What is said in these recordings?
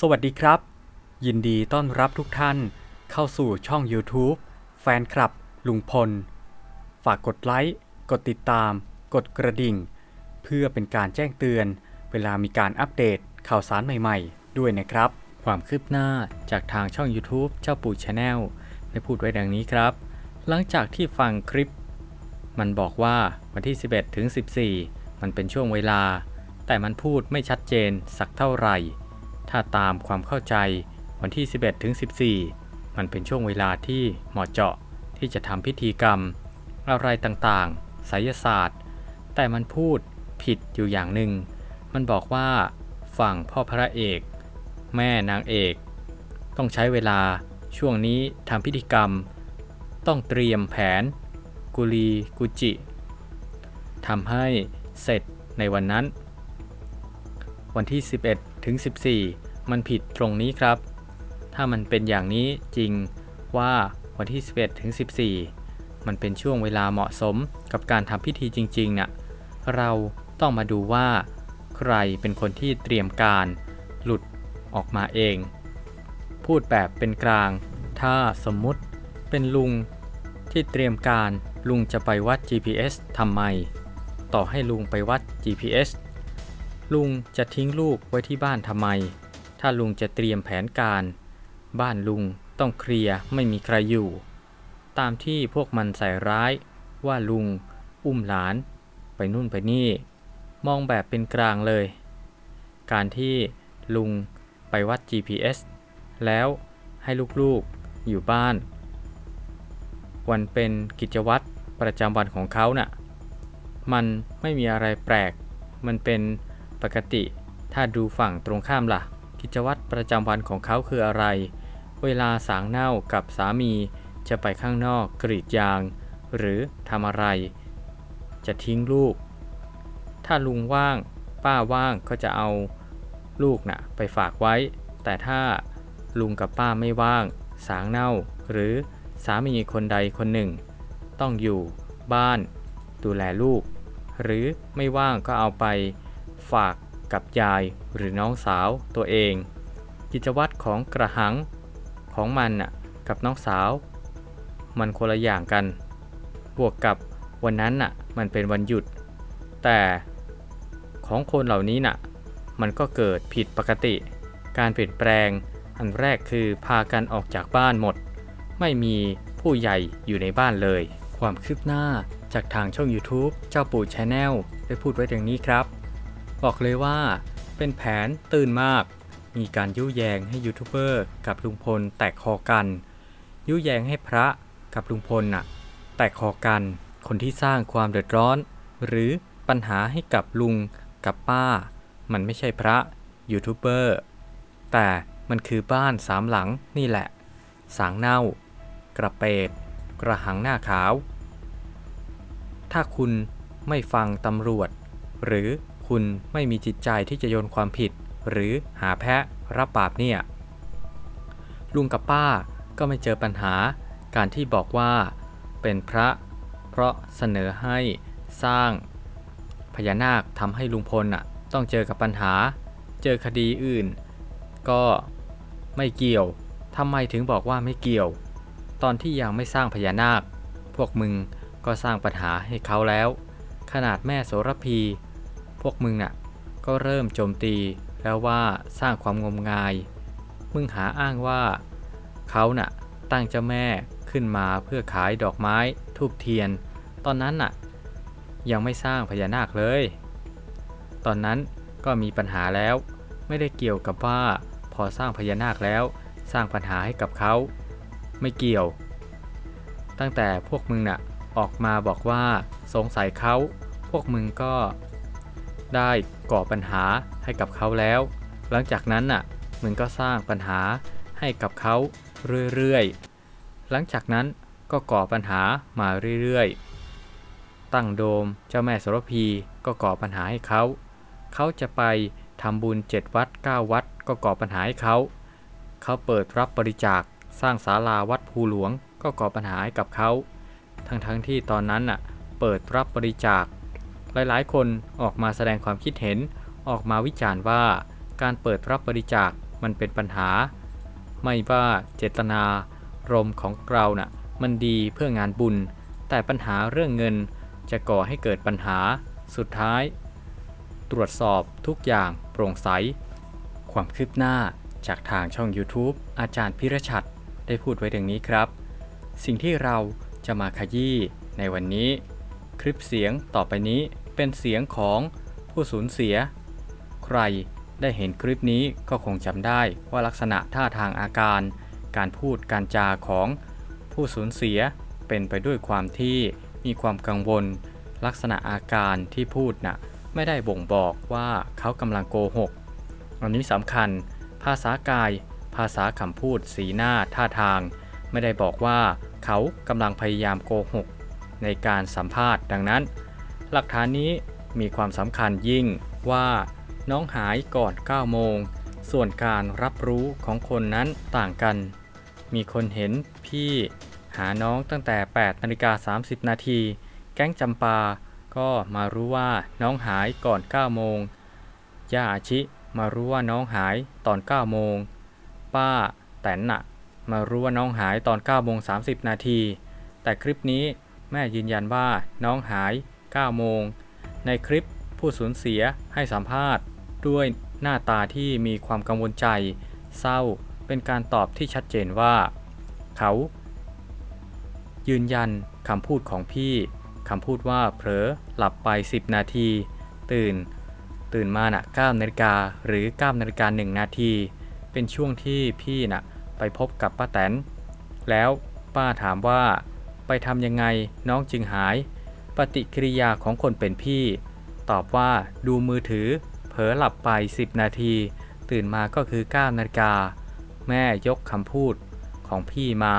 สวัสดีครับ ยินดีต้อนรับทุกท่านเข้าสู่ช่อง YouTube แฟนคลับ ลุงพล ฝากกดไลค์ กดติดตาม กดกระดิ่ง เพื่อเป็นการแจ้งเตือน เวลามีการอัปเดตข่าวสารใหม่ๆ ด้วยนะครับ ความคืบหน้าจากทางช่อง YouTube เจ้าปู่ชาแนลได้พูดไว้ดังนี้ครับ หลังจากที่ฟังคลิป มันบอกว่าวันที่ 11ถึง14 มันเป็นช่วงเวลา แต่มันพูดไม่ชัดเจนสักเท่าไหร่ ถ้าตามความเข้าใจวันที่ 11ถึง14 มันเป็นช่วงเวลาที่เหมาะเจาะที่จะทำพิธีกรรม อะไรต่างๆไสยศาสตร์ แต่มันพูดผิดอยู่อย่างหนึ่ง มันบอกว่าฝั่งพ่อพระเอก แม่นางเอก ต้องใช้เวลาช่วงนี้ทำพิธีกรรม ต้องเตรียมแผน กุลีกุจิทำให้เสร็จในวันนั้น วันที่ 11 ถึง 14 มันผิดตรงนี้ครับ ถ้ามันเป็นอย่างนี้จริงว่าวันที่ 11 ถึง 14 มันเป็นช่วงเวลาเหมาะสมกับการทำพิธีจริงๆน่ะเราต้องมาดูว่า ใครเป็นคนที่เตรียมการ หลุดออกมาเอง พูดแบบเป็นกลาง ถ้าสมมุติเป็นลุงที่เตรียมการลุงจะไปวัด GPS ทำไม ต่อให้ลุงไปวัด GPS ลุงจะทิ้งลูกไว้ที่บ้านทำไม ถ้าลุงจะเตรียมแผนการ บ้านลุงต้องเคลียร์ไม่มีใครอยู่ ตามที่พวกมันใส่ร้ายว่าลุง อุ้มหลาน ไปนู่นไปนี่ มองแบบเป็นกลางเลย การที่ลุงไปวัด GPS แล้วให้ลูกๆอยู่บ้าน วันเป็นกิจวัตรประจำวันของเขาน่ะ มันไม่มีอะไรแปลก มันเป็น ปกติ ถ้าดูฝั่งตรงข้ามล่ะ กิจวัตรประจำวันของเขาคืออะไร เวลาสางเน่ากับสามีจะไปข้างนอกกรีดยาง หรือทำอะไร จะทิ้งลูก ถ้าลุงว่าง ป้าว่างก็จะเอาลูกน่ะไปฝากไว้ แต่ถ้าลุงกับป้าไม่ว่าง สางเน่า หรือสามีคนใดคนหนึ่ง ต้องอยู่ บ้าน ดูแลลูก หรือไม่ว่างก็เอาไป ฝากกับยายหรือน้องสาวตัวเอง กิจวัตรของกระหังของมันน่ะกับน้องสาว มันคนละอย่างกัน บวกกับวันนั้นน่ะมันเป็นวันหยุด แต่ของคนเหล่านี้น่ะมันก็เกิดผิดปกติ การเปลี่ยนแปลงอันแรกคือพากันออกจากบ้านหมด ไม่มีผู้ใหญ่อยู่ในบ้านเลย ความคืบหน้าจากทางช่อง YouTube เจ้าปู่ชาแนลได้พูดไว้ดังนี้ครับ บอกเลยว่า เป็นแผนตื่นมาก มีการยุแยงให้ยูทูบเบอร์กับลุงพลแตกคอกัน ยุแยงให้พระกับลุงพลน่ะ แตกคอกัน คนที่สร้างความเดือดร้อน หรือปัญหาให้กับลุงกับป้า มันไม่ใช่พระยูทูบเบอร์ แต่มันคือบ้านสามหลังนี่แหละ สางเน่า กระเปดกระหังหน้าขาว ถ้าคุณไม่ฟังตำรวจ หรือ คุณไม่มีจิตใจที่จะโยนความผิด หรือหาแพะรับบาปเนี่ย ลุงกับป้าก็ไม่เจอปัญหา การที่บอกว่า เป็นพระ เพราะเสนอให้สร้าง พญานาคทำให้ลุงพลน่ะต้องเจอกับปัญหา เจอคดีอื่น ก็ไม่เกี่ยวทำไมถึงบอกว่าไม่เกี่ยว ตอนที่ยังไม่สร้างพญานาค พวกมึงก็สร้างปัญหาให้เขาแล้ว ขนาดแม่โสระพี วกมึงน่ะ ก็เริ่มโจมตีแล้วว่าสร้างความงมงาย มึงหาอ้างว่า เขาน่ะตั้งเจ้าแม่ขึ้นมาเพื่อขายดอกไม้ทูบเทียน ตอนนั้นน่ะ ยังไม่สร้างพญานาคเลย ตอนนั้นก็มีปัญหาแล้ว ไม่ได้เกี่ยวกับว่าพอสร้างพญานาคแล้วสร้างปัญหาให้กับเขา ไม่เกี่ยว ตั้งแต่พวกมึงน่ะออกมาบอกว่าสงสัยเขา พวกมึงก็ ได้ก่อปัญหาให้กับเขาแล้ว หลังจากนั้นน่ะมึงก็สร้างปัญหาให้กับเขาเรื่อยๆ หลังจากนั้นก็ก่อปัญหามาเรื่อยๆ ตั้งโดมเจ้าแม่โสระพีก็ก่อปัญหาให้เขา เขาจะไปทำบุญ 7 วัด 9 วัด ก็ก่อปัญหาให้เขา เขาเปิดรับบริจาคสร้างศาลาวัดภูหลวงก็ก่อปัญหาให้กับเขา ทั้งๆทที่ตอนนั้นน่ะเปิดรับบริจาค หลายๆ คนออกมาแสดงความคิดเห็น ออกมาวิจารณ์ว่า การเปิดรับบริจาคมันเป็นปัญหา ไม่ว่าเจตนารมของเราน่ะมันดีเพื่องานบุญ แต่ปัญหาเรื่องเงินจะก่อให้เกิดปัญหาสุดท้าย ตรวจสอบทุกอย่างโปร่งใส ความคืบหน้าจากทางช่อง YouTube อาจารย์พิรชัดได้พูดไว้ดังนี้ครับ สิ่งที่เราจะมาขยี้ในวันนี้ คลิปเสียงต่อไปนี้ เป็นเสียงของผู้สูญเสีย ใครได้เห็นคลิปนี้ก็คงจำได้ว่าลักษณะท่าทางอาการ การพูดการจาของผู้สูญเสียเป็นไปด้วยความที่มีความกังวล ลักษณะอาการที่พูดน่ะไม่ได้บ่งบอกว่าเขากำลังโกหก อันนี้สำคัญ ภาษากาย ภาษาคำพูด สีหน้าท่าทาง ไม่ได้บอกว่าเขากำลังพยายามโกหก ในการสัมภาษณ์ดังนั้น หลักฐานนี้มีความสำคัญยิ่งว่าน้องหายก่อน 9 โมง ส่วนการรับรู้ของคนนั้นต่างกัน มีคนเห็นพี่หาน้องตั้งแต่ 8นาฬิกา30 นาที แก๊งจำปา ก็มารู้ว่าน้องหายก่อน 9 โมง ย่าอาชิมารู้ว่าน้องหายตอน 9 โมง ป้าแตนน่ะมารู้ว่าน้องหายตอน 9 โมง 30 นาที แต่คลิปนี้แม่ยืนยันว่าน้องหาย 9 โมง ในคลิปผู้สูญเสียให้สัมภาษณ์ ด้วยหน้าตาที่มีความกังวลใจ เศร้าเป็นการตอบที่ชัดเจนว่า เขา ยืนยันคำพูดของพี่คำพูดว่าเผลอหลับไป 10 นาที ตื่น ตื่นมาน่ะ9นาฬิกาหรือ9นาฬิกา1นาที เป็นช่วงที่พี่น่ะไปพบกับป้าแตน แล้วป้าถามว่า ไปทำยังไงน้องจึงหาย ปฏิกิริยาของคนเป็นพี่ ตอบว่าดูมือถือ เผลอหลับไป 10 นาที ตื่นมาก็คือ 9 นาฬิกา แม่ยกคำพูดของพี่มา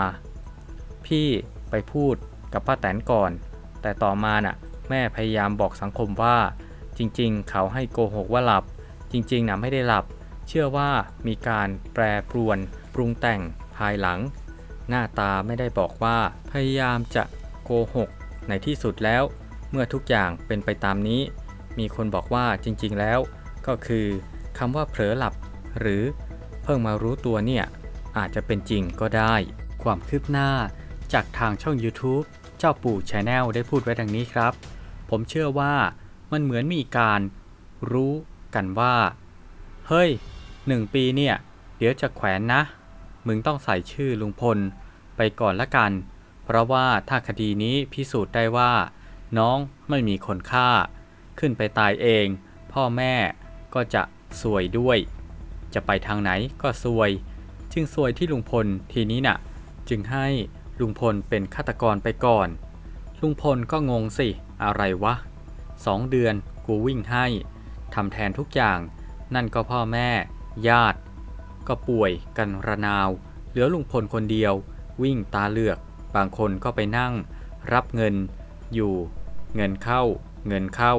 พี่ไปพูดกับป้าแตนก่อน แต่ต่อมาน่ะ แม่พยายามบอกสังคมว่า จริงๆ เขาให้โกหกว่าหลับ จริงๆนะไม่ได้หลับ เชื่อว่ามีการแปรปรวนปรุงแต่งภายหลัง หน้าตาไม่ได้บอกว่า พยายามจะโกหก ในที่สุดแล้ว เมื่อทุกอย่างเป็นไปตามนี้ มีคนบอกว่าจริงๆแล้ว ก็คือคำว่าเผลอหลับ หรือเพิ่งมารู้ตัวเนี่ย อาจจะเป็นจริงก็ได้ ความคืบหน้า จากทางช่อง YouTube เจ้าปู่ชาแนลได้พูดไว้ดังนี้ครับ ผมเชื่อว่ามันเหมือนมีการรู้กันว่า เฮ้ยหนึ่งปีเนี่ย เดี๋ยวจะแขวนนะ มึงต้องใส่ชื่อลุงพล ไปก่อนละกัน เพราะว่าถ้าคดีนี้พิสูจน์ได้ว่า น้องไม่มีคนฆ่า ขึ้นไปตายเอง พ่อแม่ก็จะซวยด้วย จะไปทางไหนก็ซวย จึงซวยที่ลุงพลทีนี้น่ะ จึงให้ลุงพลเป็นฆาตกรไปก่อน ลุงพลก็งงสิ อะไรวะสองเดือนกูวิ่งให้ทำแทนทุกอย่าง นั่นก็พ่อแม่ ญาติ ก็ป่วยกันระนาว เหลือลุงพลคนเดียว วิ่งตาเลือก บางคนก็ไปนั่ง รับเงินอยู่ เงินเข้า เงินเข้า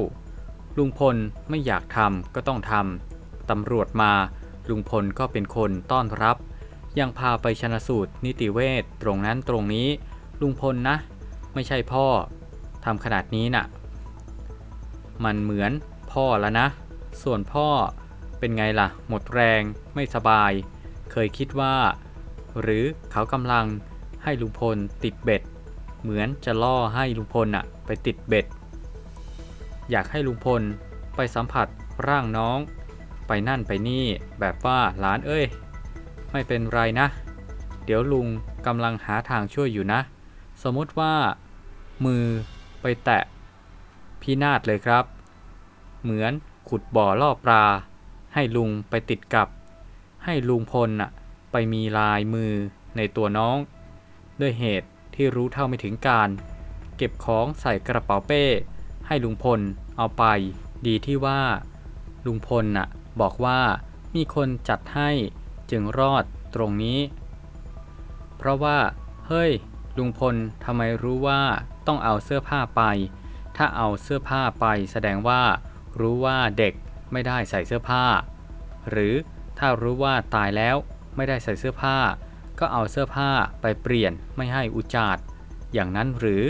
ลุงพลไม่อยากทำก็ต้องทำตำรวจมา ลุงพลก็เป็นคนต้อนรับ ยังพาไปชนะสูตรนิติเวชตรงนั้นตรงนี้ ลุงพลนะ ไม่ใช่พ่อทำขนาดนี้น่ะ มันเหมือนพ่อแล้วนะ ส่วนพ่อเป็นไงล่ะ หมดแรงไม่สบาย เคยคิดว่า หรือเขากำลัง ให้ลุงพลติดเบ็ด เหมือนจะล่อให้ลุงพลน่ะไปติดเบ็ด อยากให้ลุงพลไปสัมผัสร่างน้อง ไปนั่นไปนี่แบบว่าหลานเอ้ย ไม่เป็นไรนะ เดี๋ยวลุงกำลังหาทางช่วยอยู่นะ สมมติว่า มือไปแตะพินาศเลยครับ เหมือนขุดบ่อล่อปลา ให้ลุงไปติดกับ ให้ลุงพลน่ะไปมีลายมือในตัวน้อง ด้วยเหตุที่รู้เท่าไม่ถึงการ เก็บของใส่กระเป๋าเป้ ให้ลุงพลเอาไป ดีที่ว่า ลุงพลน่ะ บอกว่ามีคนจัดให้จึงรอดตรงนี้ เพราะว่า เฮ้ย ลุงพลทำไมรู้ว่าต้องเอาเสื้อผ้าไป ถ้าเอาเสื้อผ้าไปแสดงว่า รู้ว่าเด็กไม่ได้ใส่เสื้อผ้า หรือถ้ารู้ว่าตายแล้วไม่ได้ใส่เสื้อผ้า ก็เอาเสื้อผ้าไปเปลี่ยนไม่ให้อุจจาดอย่างนั้นหรือ